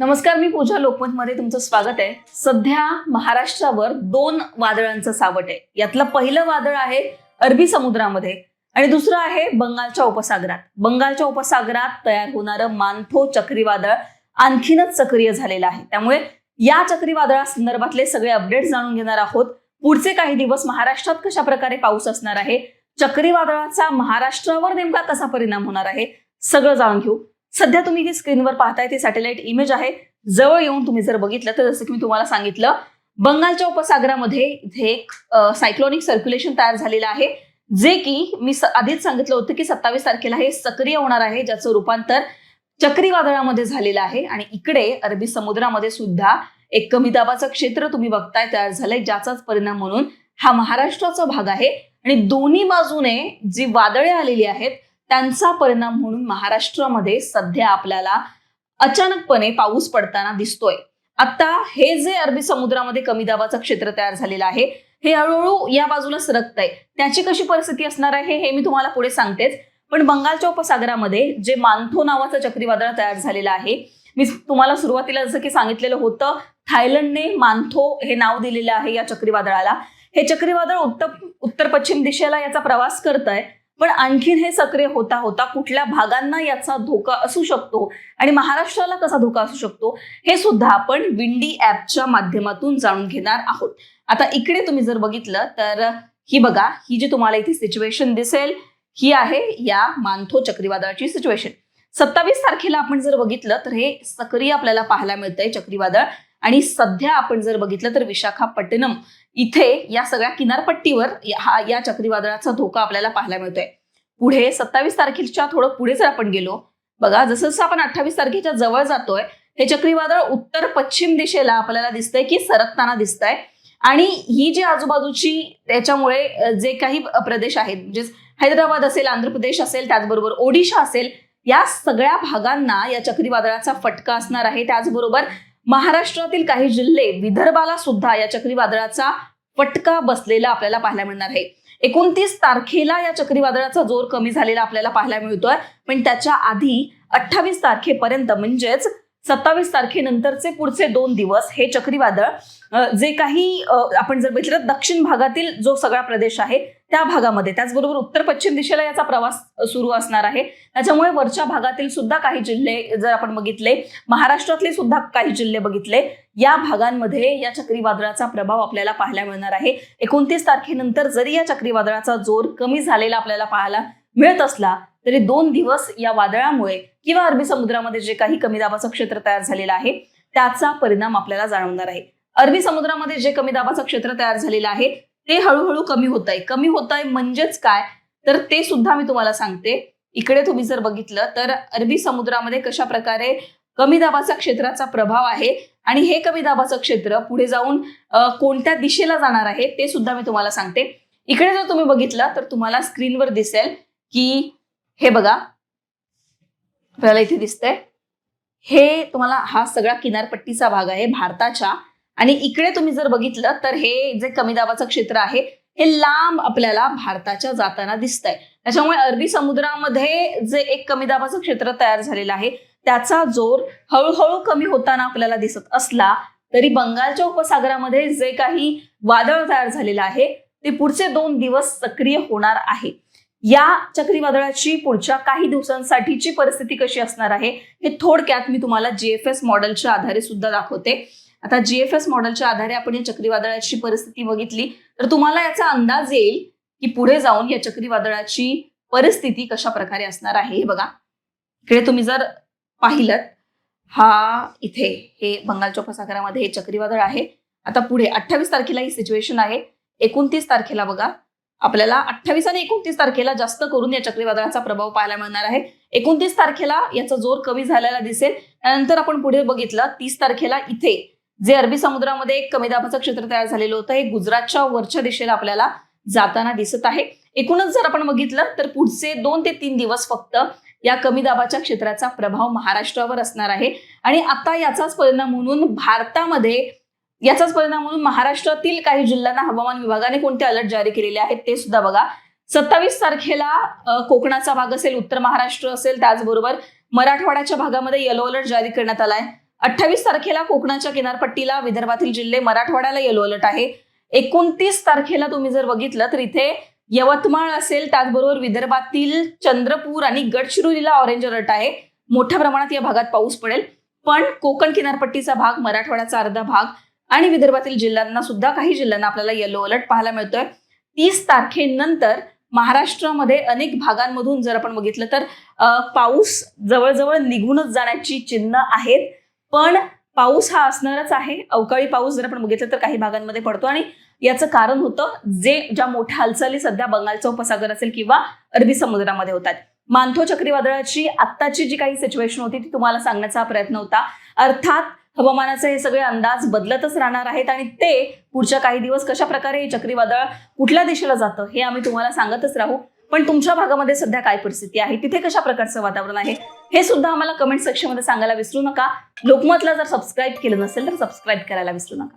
नमस्कार मी पूजा लोकमतमध्ये तुमचं स्वागत आहे. सध्या महाराष्ट्रावर दोन वादळांचं सावट आहे. यातलं पहिलं वादळ आहे अरबी समुद्रामध्ये आणि दुसरं आहे बंगालच्या उपसागरात. बंगालच्या उपसागरात तयार होणारं मानथो चक्रीवादळ आणखीनच सक्रिय झालेलं आहे. त्यामुळे या चक्रीवादळासंदर्भातले सगळे अपडेट जाणून घेणार आहोत. पुढचे काही दिवस महाराष्ट्रात कशा प्रकारे पाऊस असणार आहे? चक्रीवादळाचा महाराष्ट्रावर नेमका कसा परिणाम होणार आहे? सगळं जाणून घेऊ. सध्या तुम्ही जी स्क्रीनवर पाहताय ती सॅटेलाइट इमेज आहे. जवळ येऊन तुम्ही जर बघितलं तर जसं की मी तुम्हाला सांगितलं बंगालच्या उपसागरामध्ये इथे एक सायक्लॉनिक सर्क्युलेशन तयार झालेलं आहे जे की मी आधीच सांगितलं होतं की सत्तावीस तारखेला हे सक्रिय होणार आहे ज्याचं रूपांतर चक्रीवादळामध्ये झालेलं आहे. आणि इकडे अरबी समुद्रामध्ये सुद्धा एक कमी दाबाचं क्षेत्र तुम्ही बघताय तयार झालंय ज्याचाच परिणाम म्हणून हा महाराष्ट्राचा भाग आहे. आणि दोन्ही बाजूने जी वादळे आलेली आहेत त्यांचा परिणाम म्हणून महाराष्ट्रामध्ये सध्या आपल्याला अचानकपणे पाऊस पडताना दिसतोय. आता हे जे अरबी समुद्रामध्ये कमी दाबाचं क्षेत्र तयार झालेलं आहे हे हळूहळू या बाजूला सरकत आहे त्याची कशी परिस्थिती असणार आहे हे मी तुम्हाला पुढे सांगतेच. पण बंगालच्या उपसागरामध्ये जे मान्थो नावाचं चक्रीवादळ तयार झालेलं आहे मी तुम्हाला सुरुवातीला जसं की सांगितलेलं होतं थायलंडने मानथो हे नाव दिलेलं आहे या चक्रीवादळाला. हे चक्रीवादळ उत्तर उत्तर पश्चिम दिशेला याचा प्रवास करत आहे पण आणखीन हे सक्रिय होता होता कुठल्या भागांना याचा धोका असू शकतो आणि महाराष्ट्राला कसा धोका असू शकतो हे सुद्धा आपण विंडी ऍपच्या माध्यमातून जाणून घेणार आहोत. आता इकडे तुम्ही जर बघितलं तर ही बघा ही जी तुम्हाला इथे सिच्युएशन दिसेल ही आहे या मानथो चक्रीवादळाची सिच्युएशन सत्तावीस तारखेला आपण जर बघितलं तर हे सक्रिय आपल्याला पाहायला मिळतंय चक्रीवादळ. आणि सध्या आपण जर बघितलं तर विशाखापट्टणम इथे या सगळ्या किनारपट्टीवर हा या चक्रीवादळाचा धोका आपल्याला पाहायला मिळतोय. पुढे सत्तावीस तारखेच्या थोडं पुढे जर आपण गेलो बघा जसं जसं आपण अठ्ठावीस तारखेच्या जवळ जातोय हे चक्रीवादळ उत्तर पश्चिम दिशेला आपल्याला दिसतंय की सरकताना दिसतंय. आणि ही जी आजूबाजूची त्याच्यामुळे जे काही प्रदेश आहेत म्हणजे हैदराबाद असेल आंध्र प्रदेश असेल त्याचबरोबर ओडिशा असेल या सगळ्या भागांना या चक्रीवादळाचा फटका असणार आहे. त्याचबरोबर महाराष्ट्रातील काही जिल्हे विदर्भाला सुद्धा या चक्रीवादळाचा फटका बसलेला आपल्याला पाहायला मिळणार आहे. एकोणतीस तारखेला या चक्रीवादळाचा जोर कमी झालेला आपल्याला पाहायला मिळतोय. पण त्याच्या आधी अठ्ठावीस तारखेपर्यंत म्हणजेच सत्तावीस तारखेनंतरचे पुढचे दोन दिवस हे चक्रीवादळ जे काही आपण जर बघितलं तर दक्षिण भागातील जो सगळा प्रदेश आहे त्या भागामध्ये. त्याचबरोबर उत्तर पश्चिम दिशेला याचा प्रवास सुरू असणार आहे. त्याच्यामुळे वरच्या भागातील सुद्धा काही जिल्हे जर आपण बघितले महाराष्ट्रातले सुद्धा काही जिल्हे बघितले या भागांमध्ये या चक्रीवादळाचा प्रभाव आपल्याला पाहायला मिळणार आहे. एकोणतीस तारखेनंतर जरी या चक्रीवादळाचा जोर कमी झालेला आपल्याला पाहायला मिळत असला तरी दोन दिवस या वादळामुळे किंवा अरबी समुद्रामध्ये जे काही कमी दाबाचं क्षेत्र तयार झालेलं आहे त्याचा परिणाम आपल्याला जाणवणार आहे. अरबी समुद्रामध्ये जे कमी दाबाचं क्षेत्र तयार झालेलं आहे ते हळूहळू कमी होत आहे कमी होत आहे म्हणजेच काय? तर ते सुद्धा मी तुम्हाला सांगते. इकडे तुम्ही जर बघितलं तर अरबी समुद्रामध्ये कशा प्रकारे कमी दाबाचा क्षेत्राचा प्रभाव आहे आणि हे कमी दाबाचं क्षेत्र पुढे जाऊन कोणत्या दिशेला जाणार आहे ते सुद्धा मी तुम्हाला सांगते. इकडे जर तुम्ही बघितलं तर तुम्हाला स्क्रीनवर दिसेल की हे बघा. आपल्याला इथे दिसतंय. हे तुम्हाला हा सगळा किनारपट्टीचा भाग आहे भारताच्या आणि इकडे तुम्ही जर बघितलं तर हे जे कमी दाबाचं क्षेत्र आहे हे लांब आपल्याला भारताच्या जाताना दिसतंय. त्याच्यामुळे अरबी समुद्रामध्ये जे एक कमी दाबाचं क्षेत्र तयार झालेलं आहे त्याचा जोर हळूहळू कमी होताना आपल्याला दिसत असला तरी बंगालच्या उपसागरामध्ये जे काही वादळ तयार झालेलं आहे ते पुढचे दोन दिवस सक्रिय होणार आहे. या चक्रीवादळाची पुढच्या काही दिवसांसाठीची परिस्थिती कशी असणार आहे हे थोडक्यात मी तुम्हाला जीएफएस मॉडेलच्या आधारे सुद्धा दाखवते. आता जीएफएस मॉडेलच्या आधारे आपण या चक्रीवादळाची परिस्थिती बघितली तर तुम्हाला याचा अंदाज येईल की पुढे जाऊन या चक्रीवादळाची परिस्थिती कशा प्रकारे असणार आहे हे बघा. इकडे तुम्ही जर पाहिलं हा इथे हे बंगालच्या उपसागरामध्ये हे चक्रीवादळ आहे. आता पुढे अठ्ठावीस तारखेला ही सिच्युएशन आहे. एकोणतीस तारखेला बघा आपल्याला अठ्ठावीस आणि एकोणतीस तारखेला जास्त करून या चक्रीवादळाचा प्रभाव पाहायला मिळणार आहे. एकोणतीस तारखेला याचा जोर कमी झालेला दिसेल. त्यानंतर आपण पुढे बघितलं तीस तारखेला इथे जे अरबी समुद्रामध्ये एक कमी दाबाचं क्षेत्र तयार झालेलं होतं हे गुजरातच्या वरच्या दिशेला आपल्याला जाताना दिसत आहे. एकूणच जर आपण बघितलं तर पुढचे दोन ते तीन दिवस फक्त या कमी दाबाच्या क्षेत्राचा प्रभाव महाराष्ट्रावर असणार आहे. आणि आता याचाच परिणाम म्हणून भारतामध्ये याचाच परिणाम म्हणून महाराष्ट्रातील काही जिल्ह्यांना हवामान विभागाने कोणते अलर्ट जारी केलेले आहेत ते सुद्धा बघा. सत्तावीस तारखेला कोकणाचा भाग असेल उत्तर महाराष्ट्र असेल त्याचबरोबर मराठवाड्याच्या भागामध्ये येलो अलर्ट जारी करण्यात आलाय. अठ्ठावीस तारखेला कोकणाच्या किनारपट्टीला विदर्भातील जिल्हे मराठवाड्याला येलो अलर्ट आहे. एकोणतीस तारखेला तुम्ही जर बघितलं तर इथे यवतमाळ असेल त्याचबरोबर विदर्भातील चंद्रपूर आणि गडचिरोलीला ऑरेंज अलर्ट आहे. मोठ्या प्रमाणात या भागात पाऊस पडेल. पण कोकण किनारपट्टीचा भाग मराठवाड्याचा अर्धा भाग आणि विदर्भातील जिल्ह्यांना सुद्धा काही जिल्ह्यांना आपल्याला येलो अलर्ट पाहायला मिळतोय. तीस तारखेनंतर महाराष्ट्रामध्ये अनेक भागांमधून जर आपण बघितलं तर पाऊस जवळजवळ निघूनच जाण्याची चिन्ह आहेत. पण पाऊस हा असणारच आहे. अवकाळी पाऊस जर आपण बघितलं तर काही भागांमध्ये पडतो आणि याचं कारण होतं जे ज्या मोठ्या हालचाली सध्या बंगालचा उपसागर असेल किंवा अरबी समुद्रामध्ये होतात. मानथो चक्रीवादळाची आत्ताची जी काही सिच्युएशन होती ती तुम्हाला सांगण्याचा प्रयत्न होता. अर्थात हवामानाचे हे सगळे अंदाज बदलतच राहणार आहेत आणि ते पुढच्या काही दिवस कशा प्रकारे हे चक्रीवादळ कुठल्या दिशेला जातं हे आम्ही तुम्हाला सांगतच राहू. पण तुमच्या भागामध्ये सध्या काय परिस्थिती आहे? तिथे कशा प्रकारचं वातावरण आहे? हे सुद्धा आम्हाला कमेंट सेक्शनमध्ये सांगायला विसरू नका. लोकमतला जर सबस्क्राईब केलं नसेल तर सबस्क्राईब करायला विसरू नका.